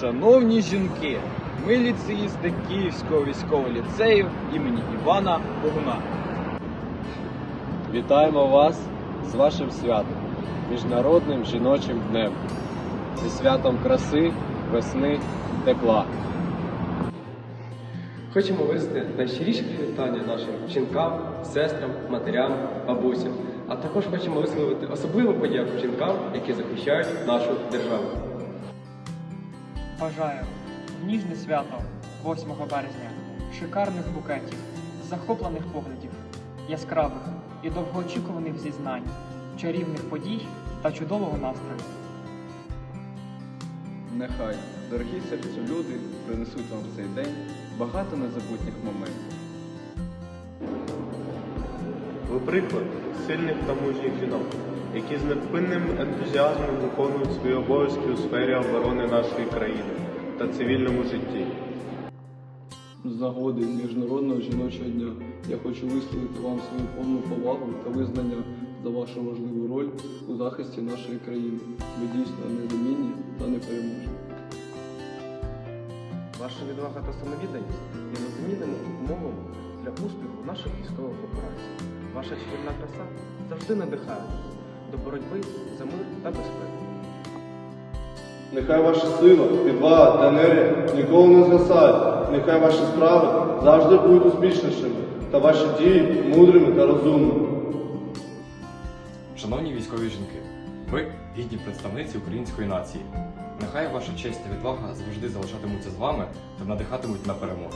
Шановні жінки, ми ліцеїсти Київського військового ліцею імені Івана Богуна. Вітаємо вас з вашим святом, Міжнародним жіночим днем. Зі святом краси, весни, тепла. Хочемо висловити найщиріше привітання нашим жінкам, сестрам, матерям, бабусям. А також хочемо висловити особливу подяку жінкам, які захищають нашу державу. Бажаю ніжне свято 8 березня, шикарних букетів, захоплених поглядів, яскравих і довгоочікуваних зізнань, чарівних подій та чудового настрою. Нехай дорогі серцю люди принесуть вам в цей день багато незабутніх моментів. Ви приклад сильних та мужніх жінок, які з невпинним ентузіазмом виконують свої обов'язки у сфері оборони нашої країни та цивільному житті. З нагоди Міжнародного жіночого дня я хочу висловити вам свою повну повагу та визнання за вашу важливу роль у захисті нашої країни. Ви дійсно незамінні та непереможні. Ваша відвага та самовідданість є незамінними умовами для успіху наших військових операцій. Ваша чарівна краса завжди надихає до боротьби за мир та безпеку. Нехай ваша сила, відвага та енергія ніколи не згасають. Нехай ваші справи завжди будуть успішнішими та ваші дії мудрими та розумними. Шановні військові жінки, ви гідні представниці української нації. Нехай ваша честь та відвага завжди залишатимуться з вами та надихатимуть на перемогу.